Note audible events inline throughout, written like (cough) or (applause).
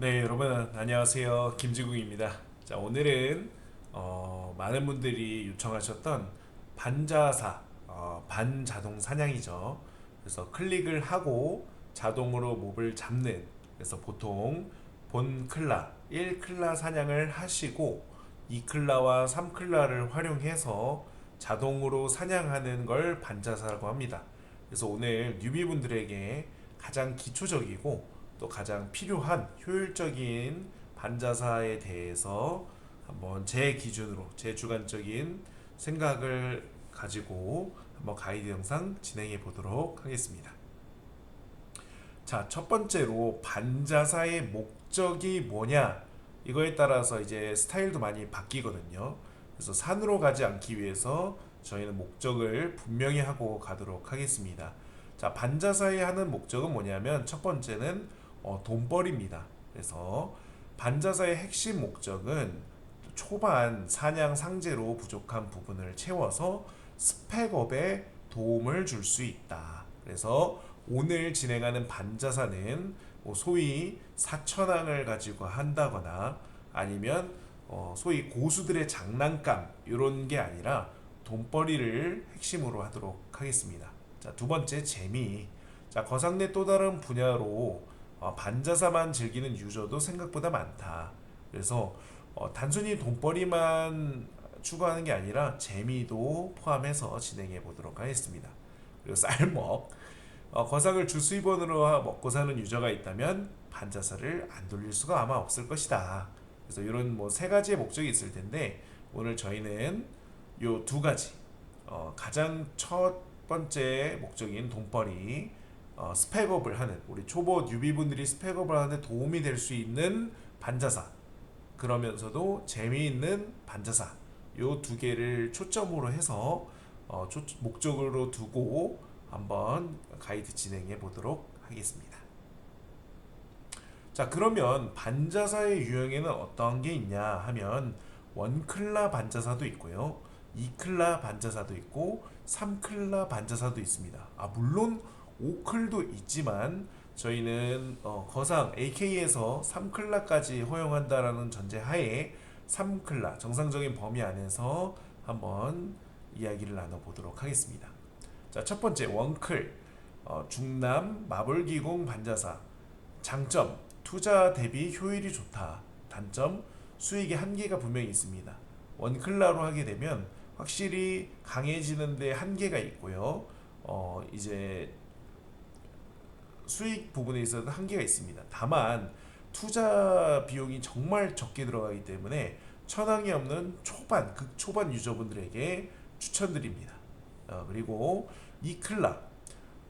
네, 여러분 안녕하세요. 김지국입니다. 자, 오늘은 어, 많은 분들이 요청하셨던 반자사, 어, 반자동 사냥이죠. 그래서 클릭을 하고 자동으로 몹을 잡는. 그래서 보통 본 클라, 1클라 사냥을 하시고 2클라와 3클라를 활용해서 자동으로 사냥하는 걸 반자사라고 합니다. 그래서 오늘 뉴비분들에게 가장 기초적이고 또 가장 필요한 효율적인 반자사에 대해서 한번 제 기준으로 제 주관적인 생각을 가지고 한번 가이드 영상 진행해 보도록 하겠습니다. 자, 첫 번째로 반자사의 목적이 뭐냐? 이거에 따라서 이제 스타일도 많이 바뀌거든요. 그래서 산으로 가지 않기 위해서 저희는 목적을 분명히 하고 가도록 하겠습니다. 자, 반자사의 하는 목적은 뭐냐면 첫 번째는 어, 돈벌이입니다. 그래서 반자사의 핵심 목적은 초반 사냥 상제로 부족한 부분을 채워서 스펙업에 도움을 줄 수 있다. 그래서 오늘 진행하는 반자사는 뭐 소위 사천왕을 가지고 한다거나 아니면 어, 소위 고수들의 장난감 이런 게 아니라 돈벌이를 핵심으로 하도록 하겠습니다. 자, 두 번째 재미. 자, 거상 내 또 다른 분야로 어, 반자사만 즐기는 유저도 생각보다 많다. 그래서 어, 단순히 돈벌이만 추구하는 게 아니라 재미도 포함해서 진행해 보도록 하겠습니다. 그리고 쌀먹. 어, 거상을 주수입원으로 먹고 사는 유저가 있다면 반자사를 안 돌릴 수가 아마 없을 것이다. 그래서 이런 뭐 세 가지의 목적이 있을 텐데 오늘 저희는 요 두 가지 어, 가장 첫 번째 목적인 돈벌이 어, 스펙업을 하는 우리 초보 뉴비분들이 스펙업을 하는데 도움이 될 수 있는 반자사 그러면서도 재미있는 반자사 요 두 개를 초점으로 해서 어, 초, 목적으로 두고 한번 가이드 진행해 보도록 하겠습니다. 자 그러면 반자사의 유형에는 어떤 게 있냐 하면 원클라 반자사도 있고요. 2클라 반자사도 있고 3클라 반자사도 있습니다. 아 물론 5클도 있지만 저희는 어, 거상 AK에서 3클라까지 허용한다라는 전제 하에 3클라 정상적인 범위 안에서 한번 이야기를 나눠보도록 하겠습니다. 자, 첫 번째 원클 어, 중남 마블기공 반자사 장점 투자 대비 효율이 좋다. 단점 수익의 한계가 분명히 있습니다. 원클라로 하게 되면 확실히 강해지는데 한계가 있고요. 어, 이제 수익 부분에 있어서 한계가 있습니다. 다만 투자 비용이 정말 적게 들어가기 때문에 천왕이 없는 초반 극초반 유저분들에게 추천드립니다. 어, 그리고 이 클라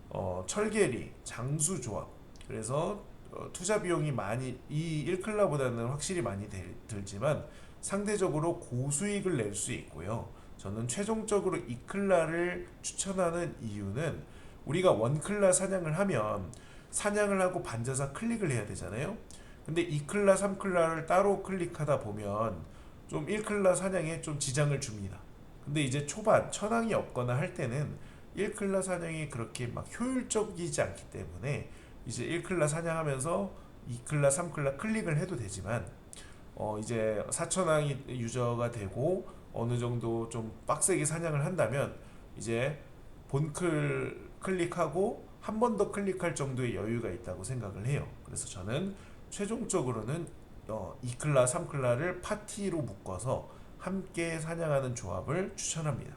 어, 철계리 장수 조합 그래서 어, 투자 비용이 많이 이 1클라보다는 확실히 많이 들, 들지만 상대적으로 고수익을 낼 수 있고요. 저는 최종적으로 2클라를 추천하는 이유는 우리가 원클라 사냥을 하면 사냥을 하고 반자사 클릭을 해야 되잖아요. 근데 2클라, 3클라를 따로 클릭하다 보면 좀 1클라 사냥에 좀 지장을 줍니다. 근데 이제 초반 천왕이 없거나 할 때는 1클라 사냥이 그렇게 막 효율적이지 않기 때문에 이제 1클라 사냥하면서 2클라, 3클라 클릭을 해도 되지만 어 이제 4천왕이 유저가 되고 어느 정도 좀 빡세게 사냥을 한다면 이제 본클 클릭하고 한 번 더 클릭할 정도의 여유가 있다고 생각을 해요. 그래서 저는 최종적으로는 어 2클라, 3클라를 파티로 묶어서 함께 사냥하는 조합을 추천합니다.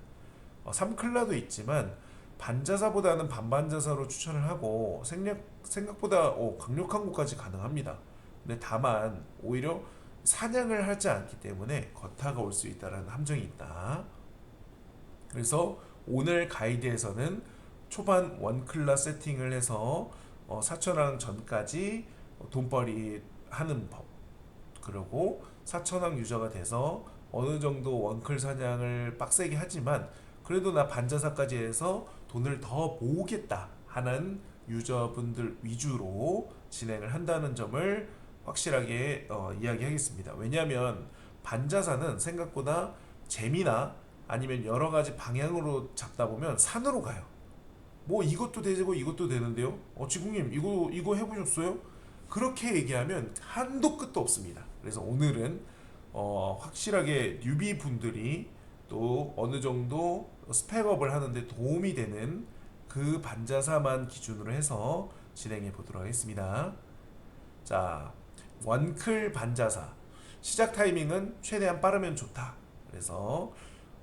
어 3클라도 있지만 반자사보다는 반반자사로 추천을 하고 생각, 생각보다 어, 강력한 것까지 가능합니다. 근데 다만 오히려 사냥을 하지 않기 때문에 거타가 올 수 있다는 함정이 있다. 그래서 오늘 가이드에서는 초반 원클라 세팅을 해서 어, 4천왕 전까지 돈벌이 하는 법 그리고 4천왕 유저가 돼서 어느 정도 원클 사냥을 빡세게 하지만 그래도 나 반자사까지 해서 돈을 더 모으겠다 하는 유저분들 위주로 진행을 한다는 점을 확실하게 어, 이야기하겠습니다. 왜냐하면 반자사는 생각보다 재미나 아니면 여러 가지 방향으로 잡다 보면 산으로 가요. 뭐 이것도 되고 이것도 되는데요. 어 지국님 이거 이거 해보셨어요? 그렇게 얘기하면 한도 끝도 없습니다. 그래서 오늘은 어, 확실하게 뉴비 분들이 또 어느 정도 스펙업을 하는데 도움이 되는 그 반자사만 기준으로 해서 진행해 보도록 하겠습니다. 자, 원클 반자사 시작 타이밍은 최대한 빠르면 좋다. 그래서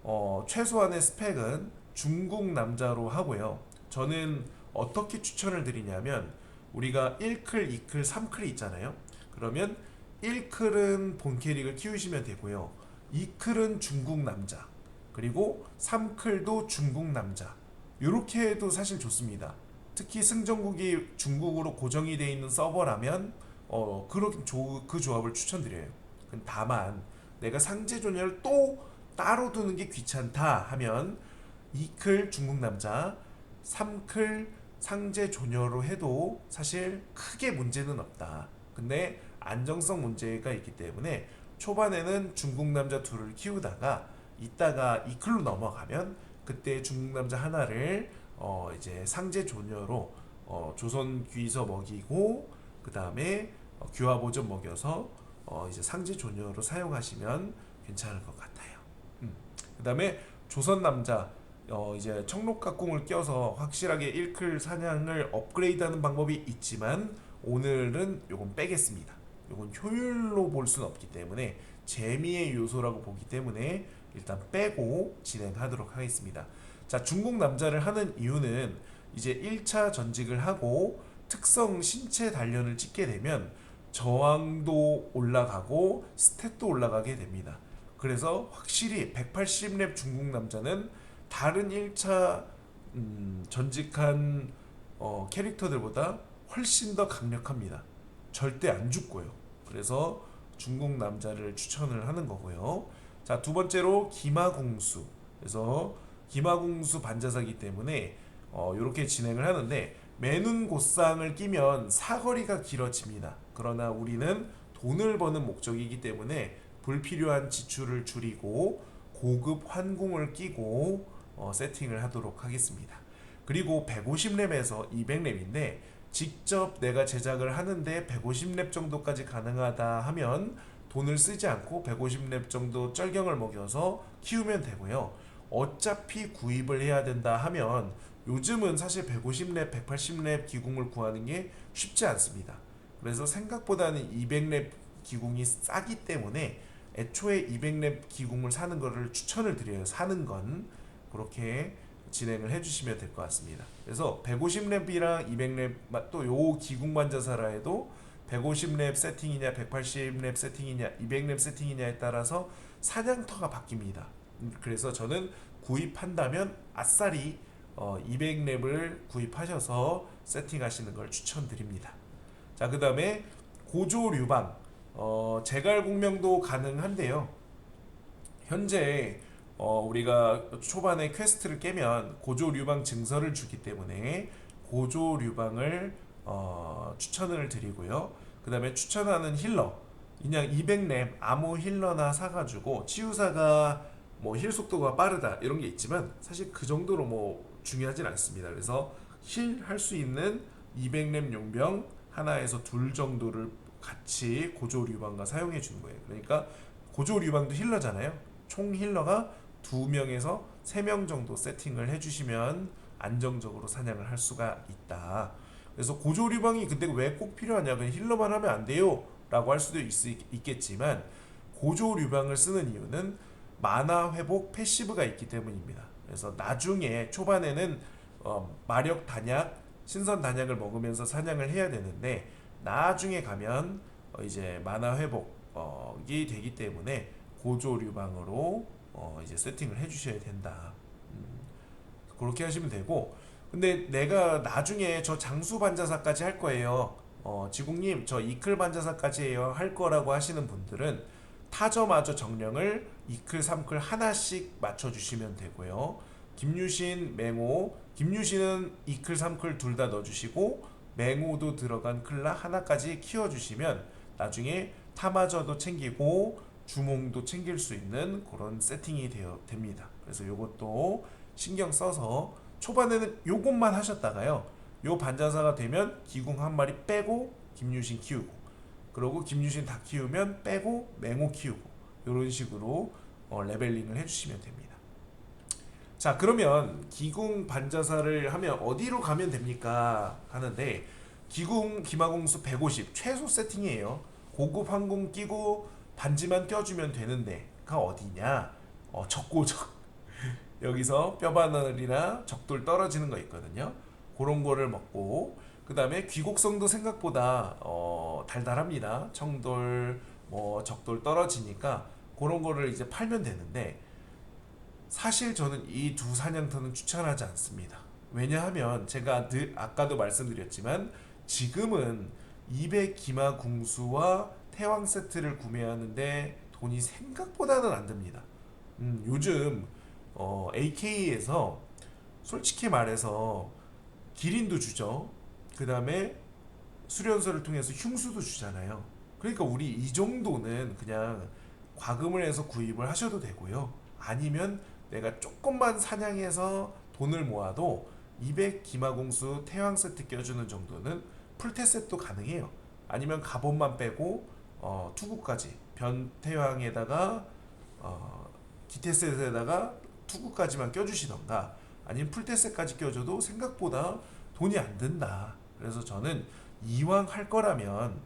어, 최소한의 스펙은 중국 남자로 하고요. 저는 어떻게 추천을 드리냐면 우리가 1클, 2클, 3클이 있잖아요. 그러면 1클은 본 캐릭을 키우시면 되고요. 2클은 중국 남자. 그리고 3클도 중국 남자. 이렇게 해도 사실 좋습니다. 특히 승전국이 중국으로 고정이 되어 있는 서버라면 어, 그런 조, 그 조합을 추천드려요. 그 다만 내가 상제 조녀를 또 따로 두는 게 귀찮다 하면 2클 중국 남자, 3클 상제 조녀로 해도 사실 크게 문제는 없다. 근데 안정성 문제가 있기 때문에 초반에는 중국 남자 둘을 키우다가 이따가 2클로 넘어가면 그때 중국 남자 하나를 어 이제 상제 조녀로 어 조선 귀서 먹이고 그 다음에 어 귀화 보존 먹여서 어 이제 상제 조녀로 사용하시면 괜찮을 것 같아요. 음. 그 다음에 조선 남자 어 이제 청록각궁을 껴서 확실하게 1클 사냥을 업그레이드하는 방법이 있지만 오늘은 요건 빼겠습니다. 요건 효율로 볼 수는 없기 때문에 재미의 요소라고 보기 때문에 일단 빼고 진행하도록 하겠습니다. 자, 중국 남자를 하는 이유는 이제 1차 전직을 하고 특성 신체 단련을 찍게 되면 저항도 올라가고 스탯도 올라가게 됩니다. 그래서 확실히 180렙 중국 남자는 다른 1차 음, 전직한 어, 캐릭터들보다 훨씬 더 강력합니다. 절대 안 죽고요. 그래서 중국 남자를 추천을 하는 거고요. 자, 두 번째로 기마공수. 그래서 기마공수 반자사기 때문에 어, 이렇게 진행을 하는데 매눈 고쌍을 끼면 사거리가 길어집니다. 그러나 우리는 돈을 버는 목적이기 때문에 불필요한 지출을 줄이고 고급 환궁을 끼고 어, 세팅을 하도록 하겠습니다. 그리고 150렙에서 200렙인데 직접 내가 제작을 하는데 150렙 정도까지 가능하다 하면 돈을 쓰지 않고 150렙 정도 쩔경을 먹여서 키우면 되고요. 어차피 구입을 해야 된다 하면 요즘은 사실 150렙, 180렙 기궁을 구하는 게 쉽지 않습니다. 그래서 생각보다는 200렙 기궁이 싸기 때문에 애초에 200렙 기궁을 사는 거를 추천을 드려요. 사는 건 그렇게 진행을 해주시면 될 것 같습니다. 그래서 150렙이랑 200렙 또요 해도 150렙 세팅이냐 180렙 세팅이냐 200렙 세팅이냐에 따라서 사냥터가 바뀝니다. 음, 그래서 저는 구입한다면 아싸리 어, 200렙을 구입하셔서 세팅하시는 걸 추천드립니다. 자, 그 다음에 고조 류방 어, 제갈 공명도 가능한데요. 현재 어, 우리가 초반에 퀘스트를 깨면 고조 류방 증서를 주기 때문에 고조 류방을 어, 추천을 드리고요. 그 다음에 추천하는 힐러 그냥 200렙 아무 힐러나 사가지고 치유사가 뭐 힐 속도가 빠르다 이런 게 있지만 사실 그 정도로 뭐 중요하진 않습니다. 그래서 힐 할 수 있는 200렙 용병 하나에서 둘 정도를 같이 고조 류방과 사용해 주는 거예요. 그러니까 고조 류방도 힐러잖아요. 총 힐러가 두 명에서 세 명 정도 세팅을 해주시면 안정적으로 사냥을 할 수가 있다. 그래서 고조 류방이 근데 왜 꼭 필요하냐? 그냥 힐러만 하면 안 돼요. 라고 할 수도 있, 있겠지만 고조 류방을 쓰는 이유는 마나 회복 패시브가 있기 때문입니다. 그래서 나중에 초반에는 어, 마력 단약, 신선 단약을 먹으면서 사냥을 해야 되는데 나중에 가면 어, 이제 마나 회복이 되기 때문에 고조 류방으로 어, 이제 세팅을 해주셔야 된다. 음, 그렇게 하시면 되고 근데 내가 나중에 저 장수 반자사까지 할 거예요. 어, 지국님 저 이클 반자사까지 해요 할 거라고 하시는 분들은 타저마저 정령을 2클, 3클 하나씩 맞춰주시면 되고요. 김유신, 맹호, 김유신은 2클, 3클 둘 다 넣어주시고 맹호도 들어간 클라 하나까지 키워주시면 나중에 타마저도 챙기고 주몽도 챙길 수 있는 그런 세팅이 되어 됩니다. 그래서 이것도 신경 써서 초반에는 요것만 하셨다가요. 요 반자사가 되면 기궁 한 마리 빼고 김유신 키우고 그러고 김유신 다 키우면 빼고 맹호 키우고 이런 식으로 어, 레벨링을 해주시면 됩니다. 자 그러면 기궁 반자사를 하면 어디로 가면 됩니까 하는데 기궁 기마공수 150 최소 세팅이에요. 고급 항공 끼고 반지만 껴주면 되는 데가 어디냐? 어, 적고적 (laughs) 여기서 뼈바늘이나 적돌 떨어지는 거 있거든요. 그런 거를 먹고 그 다음에 귀곡성도 생각보다 어, 달달합니다. 청돌 뭐 적돌 떨어지니까 그런 거를 이제 팔면 되는데 사실 저는 이 두 사냥터는 추천하지 않습니다. 왜냐하면 제가 늘 아까도 말씀드렸지만 지금은 200 기마 궁수와 태왕 세트를 구매하는데 돈이 생각보다는 안 듭니다. 음, 요즘 어, AK에서 솔직히 말해서 기린도 주죠. 그 다음에 수련서를 통해서 흉수도 주잖아요. 그러니까 우리 이 정도는 그냥 과금을 해서 구입을 하셔도 되고요. 아니면 내가 조금만 사냥해서 돈을 모아도 200 기마공수 태왕 세트 껴주는 정도는 풀테 세트도 가능해요. 아니면 갑옷만 빼고 어, 투구까지 변태왕에다가 어, 기테셋에다가 투구까지만 껴주시던가 아니면 풀테셋까지 껴줘도 생각보다 돈이 안 든다. 그래서 저는 이왕 할 거라면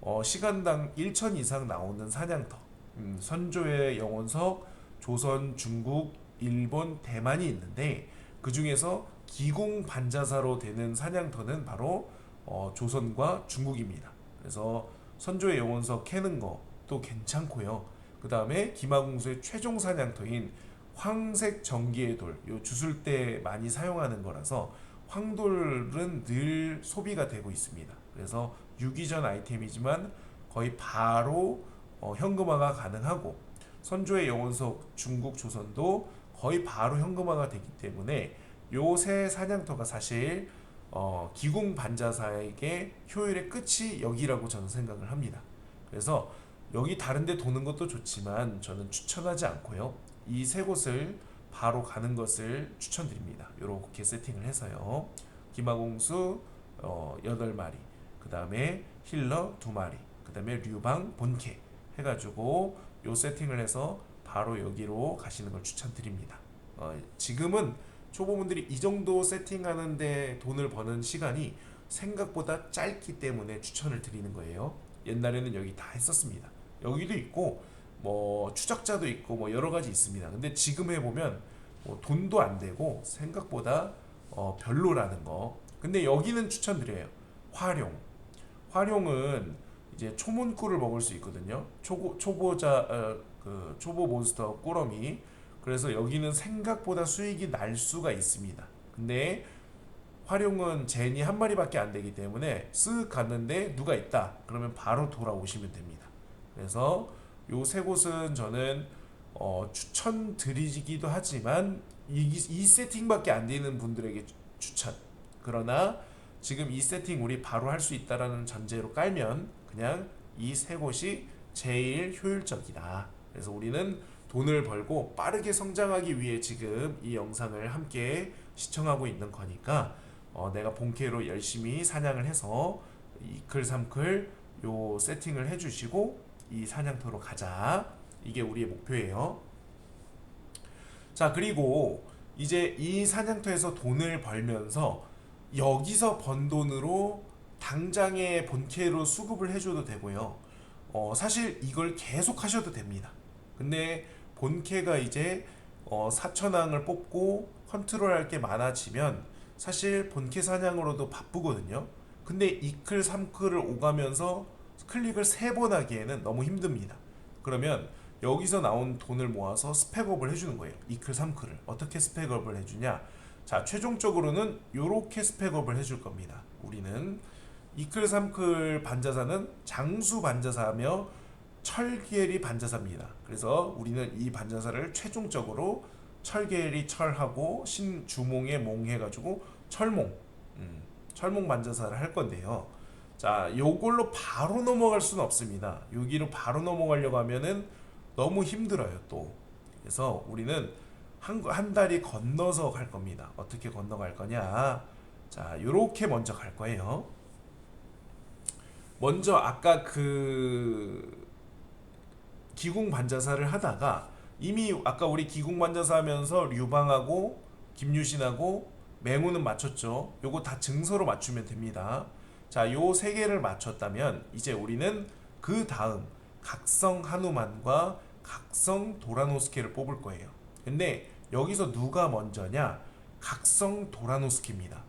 어, 시간당 1천 이상 나오는 사냥터 음, 선조의 영원석 조선, 중국, 일본, 대만이 있는데 그 중에서 기공 반자사로 되는 사냥터는 바로 어, 조선과 중국입니다. 그래서 선조의 영원석 캐는 것도 괜찮고요. 그 다음에 기마공수의 최종 사냥터인 황색 전기의 돌, 요 주술 때 많이 사용하는 거라서 황돌은 늘 소비가 되고 있습니다. 그래서 유기전 아이템이지만 거의 바로 어, 현금화가 가능하고 선조의 영원석 중국 조선도 거의 바로 현금화가 되기 때문에 요세 사냥터가 사실 어, 기궁 반자사에게 효율의 끝이 여기라고 저는 생각을 합니다. 그래서 여기 다른데 도는 것도 좋지만 저는 추천하지 않고요. 이 세 곳을 바로 가는 것을 추천드립니다. 이렇게 세팅을 해서요. 기마공수 어, 8마리, 그 다음에 힐러 2마리, 그 다음에 류방 본캐 해가지고 요 세팅을 해서 바로 여기로 가시는 걸 추천드립니다. 어, 지금은 초보분들이 이 정도 세팅하는데 돈을 버는 시간이 생각보다 짧기 때문에 추천을 드리는 거예요. 옛날에는 여기 다 했었습니다. 여기도 있고 뭐 추적자도 있고 뭐 여러 가지 있습니다. 근데 지금 해보면 뭐 돈도 안 되고 생각보다 어 별로라는 거. 근데 여기는 추천드려요. 활용. 활용은 이제 초문꿀을 먹을 수 있거든요. 초보 초보자 어, 그 초보 몬스터 꾸러미. 그래서 여기는 생각보다 수익이 날 수가 있습니다. 근데 활용은 젠이 한 마리밖에 안 되기 때문에 쓱 갔는데 누가 있다. 그러면 바로 돌아오시면 됩니다. 그래서 요 세 곳은 저는 어, 추천드리기도 하지만 이, 이 세팅밖에 안 되는 분들에게 추천. 그러나 지금 이 세팅 우리 바로 할 수 있다라는 전제로 깔면 그냥 이 세 곳이 제일 효율적이다. 그래서 우리는 돈을 벌고 빠르게 성장하기 위해 지금 이 영상을 함께 시청하고 있는 거니까 어, 내가 본캐로 열심히 사냥을 해서 이클 삼클 요 세팅을 해주시고 이 사냥터로 가자. 이게 우리의 목표예요. 자, 그리고 이제 이 사냥터에서 돈을 벌면서 여기서 번 돈으로 당장의 본캐로 수급을 해줘도 되고요. 어, 사실 이걸 계속 하셔도 됩니다. 근데 본캐가 이제 어, 4천왕을 뽑고 컨트롤 할 게 많아지면 사실 본캐 사냥으로도 바쁘거든요. 근데 이클 3클을 오가면서 클릭을 세 번 하기에는 너무 힘듭니다. 그러면 여기서 나온 돈을 모아서 스펙업을 해주는 거예요. 이클 3클을 어떻게 스펙업을 해주냐? 자 최종적으로는 이렇게 스펙업을 해줄 겁니다. 우리는 이클 3클 반자사는 장수 반자사며 철계리 반자사입니다. 그래서 우리는 이 반자사를 최종적으로 철계리 철하고 신주몽에 몽해 가지고 철몽, 음, 철몽 반자사를 할 건데요. 자, 요걸로 바로 넘어갈 수는 없습니다. 여기로 바로 넘어가려고 하면은 너무 힘들어요, 또. 그래서 우리는 한, 한 달이 건너서 갈 겁니다. 어떻게 건너갈 거냐? 자, 요렇게 먼저 갈 거예요. 먼저 아까 그 기궁 반자사를 하다가 이미 아까 우리 기궁 반자사 하면서 류방하고 김유신하고 맹우는 맞췄죠. 요거 다 증서로 맞추면 됩니다. 자, 요 세 개를 맞췄다면 이제 우리는 그 다음 각성 하누만과 각성 도라노스케를 뽑을 거예요. 근데 여기서 누가 먼저냐? 각성 도라노스케입니다.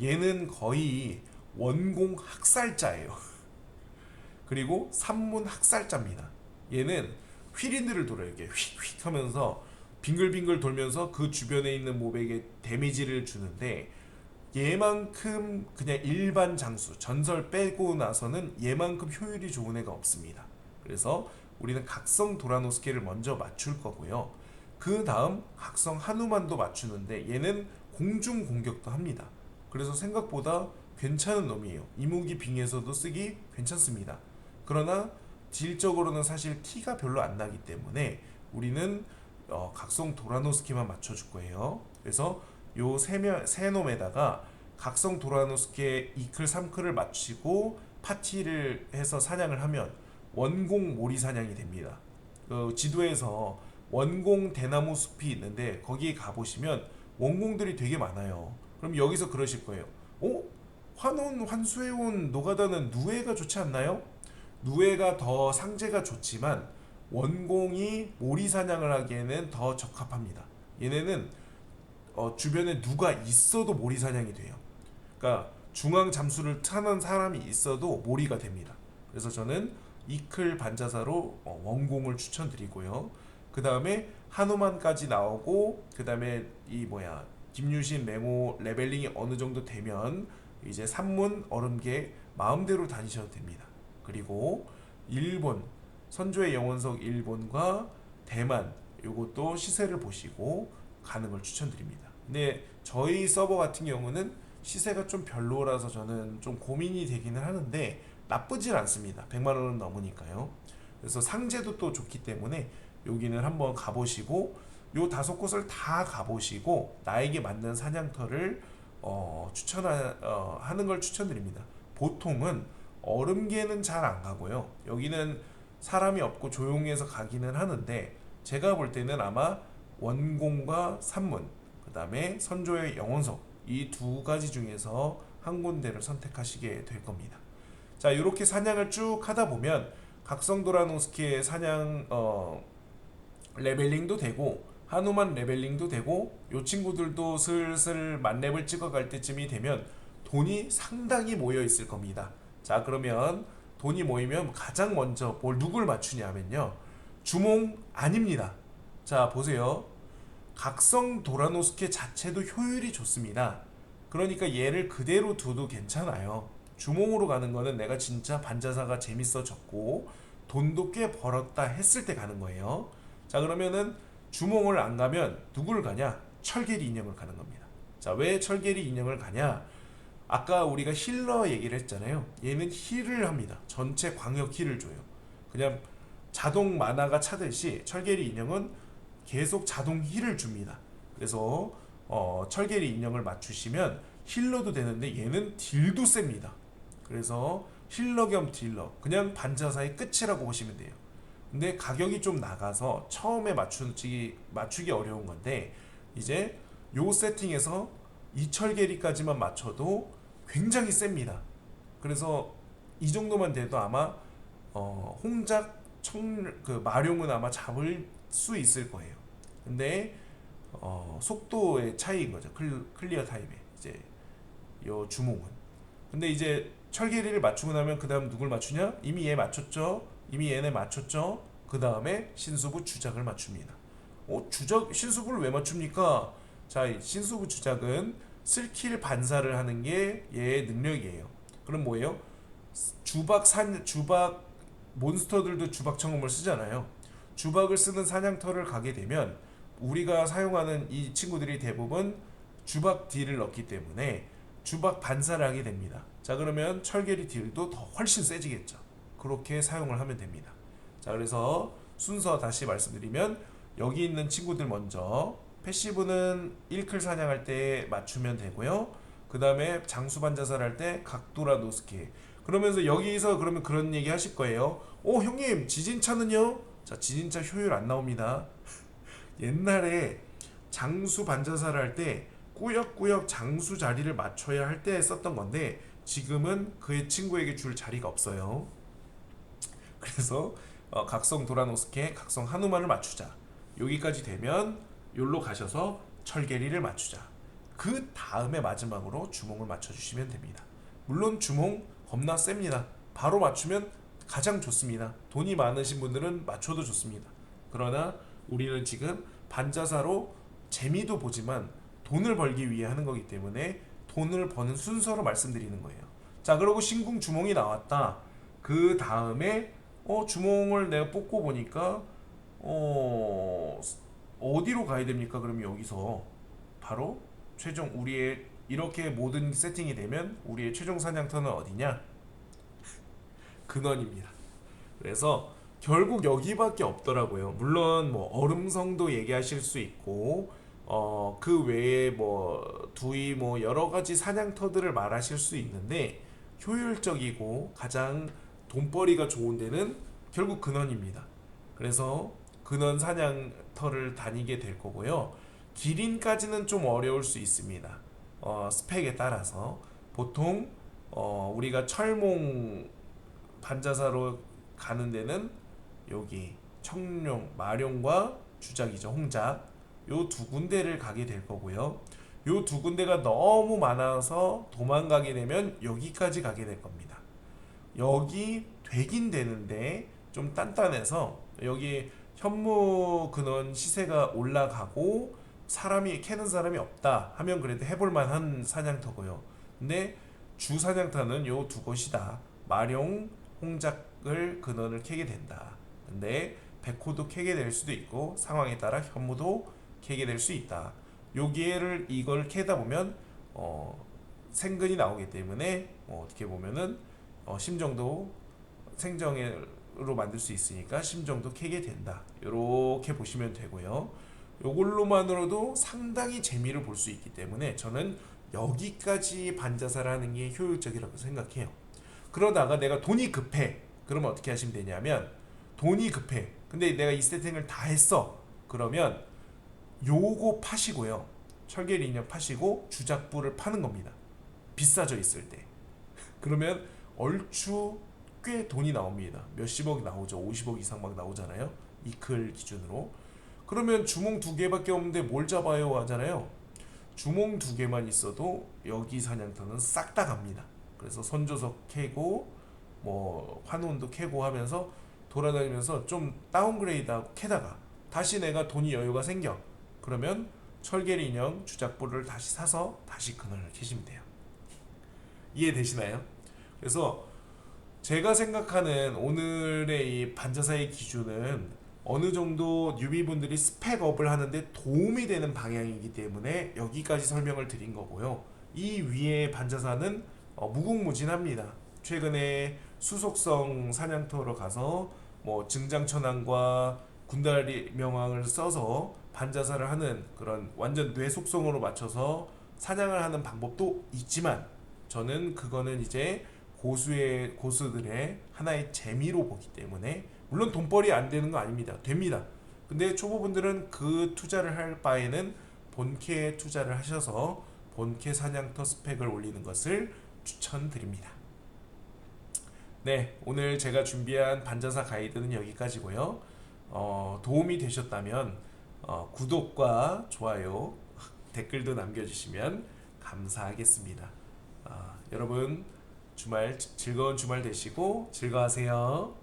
얘는 거의 원공 학살자예요. (laughs) 그리고 산문 학살자입니다. 얘는 휘린들을 돌아요. 이게 휙휙 하면서 빙글빙글 돌면서 그 주변에 있는 몹에게 데미지를 주는데 얘만큼 그냥 일반 장수 전설 빼고 나서는 얘만큼 효율이 좋은 애가 없습니다. 그래서 우리는 각성 도라노스케를 먼저 맞출 거고요. 그 다음 각성 한우만도 맞추는데 얘는 공중 공격도 합니다. 그래서 생각보다 괜찮은 놈이에요. 이무기 빙에서도 쓰기 괜찮습니다. 그러나 딜적으로는 사실 티가 별로 안 나기 때문에 우리는 어, 각성 도라노스키만 맞춰줄 거예요. 그래서 요세세 놈에다가 각성 도라노스케 이클 3클을 맞추고 파티를 해서 사냥을 하면 원공 모리 사냥이 됩니다. 그 지도에서 원공 대나무 숲이 있는데 거기 가 보시면 원공들이 되게 많아요. 그럼 여기서 그러실 거예요. 어? 환온 환수해온 노가다는 누에가 좋지 않나요? 누에가 더 상제가 좋지만 원공이 모리 사냥을 하기에는 더 적합합니다. 얘네는 어, 주변에 누가 있어도 모리 사냥이 돼요. 그러니까 중앙 잠수를 타는 사람이 있어도 모리가 됩니다. 그래서 저는 이클 반자사로 어, 원공을 추천드리고요. 그 다음에 한우만까지 나오고 그 다음에 이 뭐야 김유신 맹호 레벨링이 어느 정도 되면 이제 산문 얼음계 마음대로 다니셔도 됩니다. 그리고 일본 선조의 영원석 일본과 대만 요것도 시세를 보시고 가는 걸 추천드립니다. 근데 저희 서버 같은 경우는 시세가 좀 별로라서 저는 좀 고민이 되기는 하는데 나쁘진 않습니다. 100만 원은 넘으니까요. 그래서 상제도 또 좋기 때문에 여기는 한번 가보시고 요 다섯 곳을 다 가보시고 나에게 맞는 사냥터를 어, 추천하는 어, 걸 추천드립니다. 보통은 얼음계는 잘 안 가고요. 여기는 사람이 없고 조용해서 가기는 하는데 제가 볼 때는 아마 원공과 산문 그 다음에 선조의 영원석 이 두 가지 중에서 한 군데를 선택하시게 될 겁니다. 자 이렇게 사냥을 쭉 하다 보면 각성도라노스키의 사냥 어, 레벨링도 되고 한우만 레벨링도 되고 요 친구들도 슬슬 만렙을 찍어갈 때쯤이 되면 돈이 상당히 모여 있을 겁니다. 자 그러면 돈이 모이면 가장 먼저 뭘 누굴 맞추냐면요 주몽 아닙니다. 자 보세요. 각성 도라노스케 자체도 효율이 좋습니다. 그러니까 얘를 그대로 둬도 괜찮아요. 주몽으로 가는 거는 내가 진짜 반자사가 재밌어졌고 돈도 꽤 벌었다 했을 때 가는 거예요. 자 그러면은 주몽을 안 가면 누굴 가냐? 철계리 인형을 가는 겁니다. 자 왜 철계리 인형을 가냐? 아까 우리가 힐러 얘기를 했잖아요. 얘는 힐을 합니다. 전체 광역 힐을 줘요. 그냥 자동 만화가 차듯이 철계리 인형은 계속 자동 힐을 줍니다. 그래서 어, 철계리 인형을 맞추시면 힐러도 되는데 얘는 딜도 셉니다. 그래서 힐러 겸 딜러 그냥 반자사의 끝이라고 보시면 돼요. 근데 가격이 좀 나가서 처음에 맞추기 맞추기 어려운 건데 이제 요 세팅에서 이철계리까지만 맞춰도 굉장히 셉니다. 그래서 이 정도만 돼도 아마 어, 홍작 청 그 마룡은 아마 잡을 수 있을 거예요. 근데 어, 속도의 차이인 거죠. 클, 클리어 타임에 이제 요 주몽은. 근데 이제 철계리를 맞추고 나면 그 다음 누굴 맞추냐? 이미 얘 맞췄죠. 이미 얘네 맞췄죠. 그 다음에 신수부 주작을 맞춥니다. 어, 주작 신수부를 왜 맞춥니까? 자, 신수부 주작은 스킬 반사를 하는 게 얘의 능력이에요. 그럼 뭐예요? 주박 산 주박 몬스터들도 주박 청음을 쓰잖아요. 주박을 쓰는 사냥터를 가게 되면 우리가 사용하는 이 친구들이 대부분 주박 딜을 넣기 때문에 주박 반사를 하게 됩니다. 자 그러면 철계리 딜도 더 훨씬 세지겠죠. 그렇게 사용을 하면 됩니다. 자 그래서 순서 다시 말씀드리면 여기 있는 친구들 먼저 패시브는 1클 사냥할 때 맞추면 되고요. 그 다음에 장수반 자살 할 때 각도라 노스케 그러면서 여기서 그러면 그런 얘기 하실 거예요. 오 형님 지진차는요? 자 지진차 효율 안 나옵니다. (laughs) 옛날에 장수 반자사를 할때 꾸역꾸역 장수 자리를 맞춰야 할 때 썼던 건데 지금은 그의 친구에게 줄 자리가 없어요. 그래서 어, 각성 도라노스케, 각성 하누만을 맞추자. 여기까지 되면 요로 가셔서 철계리를 맞추자. 그 다음에 마지막으로 주몽을 맞춰주시면 됩니다. 물론 주몽 겁나 셉니다. 바로 맞추면 가장 좋습니다. 돈이 많으신 분들은 맞춰도 좋습니다. 그러나 우리는 지금 반자사로 재미도 보지만 돈을 벌기 위해 하는 거기 때문에 돈을 버는 순서로 말씀드리는 거예요. 자, 그리고 신궁 주몽이 나왔다. 그 다음에 어 주몽을 내가 뽑고 보니까 어 어디로 가야 됩니까? 그러면 여기서 바로 최종 우리의 이렇게 모든 세팅이 되면 우리의 최종 사냥터는 어디냐? 근원입니다. 그래서 결국 여기밖에 없더라고요. 물론 뭐 얼음성도 얘기하실 수 있고 어 그 외에 뭐 두이 뭐 여러 가지 사냥터들을 말하실 수 있는데 효율적이고 가장 돈벌이가 좋은 데는 결국 근원입니다. 그래서 근원 사냥터를 다니게 될 거고요. 기린까지는 좀 어려울 수 있습니다. 어, 스펙에 따라서 보통 어, 우리가 철몽 반자사로 가는 데는 여기 청룡, 마룡과 주작이죠 홍작 요 두 군데를 가게 될 거고요. 요 두 군데가 너무 많아서 도망가게 되면 여기까지 가게 될 겁니다. 여기 되긴 되는데 좀 단단해서 여기 현무 근원 시세가 올라가고 사람이 캐는 사람이 없다 하면 그래도 해볼 만한 사냥터고요. 근데 주 사냥터는 요 두 곳이다. 마룡, 홍작을 근원을 캐게 된다. 근데 백호도 캐게 될 수도 있고 상황에 따라 현무도 캐게 될 수 있다. 여기를 이걸 캐다 보면 어, 생근이 나오기 때문에 어, 어떻게 보면은 어, 심정도 생정으 로 만들 수 있으니까 심정도 캐게 된다. 이렇게 보시면 되고요. 요걸로만으로도 상당히 재미를 볼 수 있기 때문에 저는 여기까지 반자사를 하는 게 효율적이라고 생각해요. 그러다가 내가 돈이 급해. 그러면 어떻게 하시면 되냐면 돈이 급해. 근데 내가 이 세팅을 다 했어. 그러면 요거 파시고요. 철계리 인형 파시고 주작부를 파는 겁니다. 비싸져 있을 때. 그러면 얼추 꽤 돈이 나옵니다. 몇십억이 나오죠. 50억 이상 막 나오잖아요. 이클 기준으로. 그러면 주몽 두 개밖에 없는데 뭘 잡아요 하잖아요. 주몽 두 개만 있어도 여기 사냥터는 싹 다 갑니다. 그래서 선조석 캐고 뭐 환혼도 캐고 하면서 돌아다니면서 좀 다운그레이드하고 캐다가 다시 내가 돈이 여유가 생겨. 그러면 철계리 인형 주작부를 다시 사서 다시 근원을 캐시면 돼요. 이해되시나요? 그래서 제가 생각하는 오늘의 이 반자사의 기준은 어느 정도 뉴비분들이 스펙업을 하는데 도움이 되는 방향이기 때문에 여기까지 설명을 드린 거고요. 이 위에 반자사는 어, 무궁무진합니다. 최근에 수속성 사냥터로 가서 뭐 증장천왕과 군다리 명왕을 써서 반자사를 하는 그런 완전 뇌속성으로 맞춰서 사냥을 하는 방법도 있지만 저는 그거는 이제 고수의 고수들의 하나의 재미로 보기 때문에 물론 돈벌이 안 되는 거 아닙니다. 됩니다. 근데 초보분들은 그 투자를 할 바에는 본캐에 투자를 하셔서 본캐 사냥터 스펙을 올리는 것을 추천드립니다. 네, 오늘 제가 준비한 반자사 가이드는 여기까지고요. 어, 도움이 되셨다면 어, 구독과 좋아요, 댓글도 남겨주시면 감사하겠습니다. 아, 여러분 주말 즐거운 주말 되시고 즐거하세요.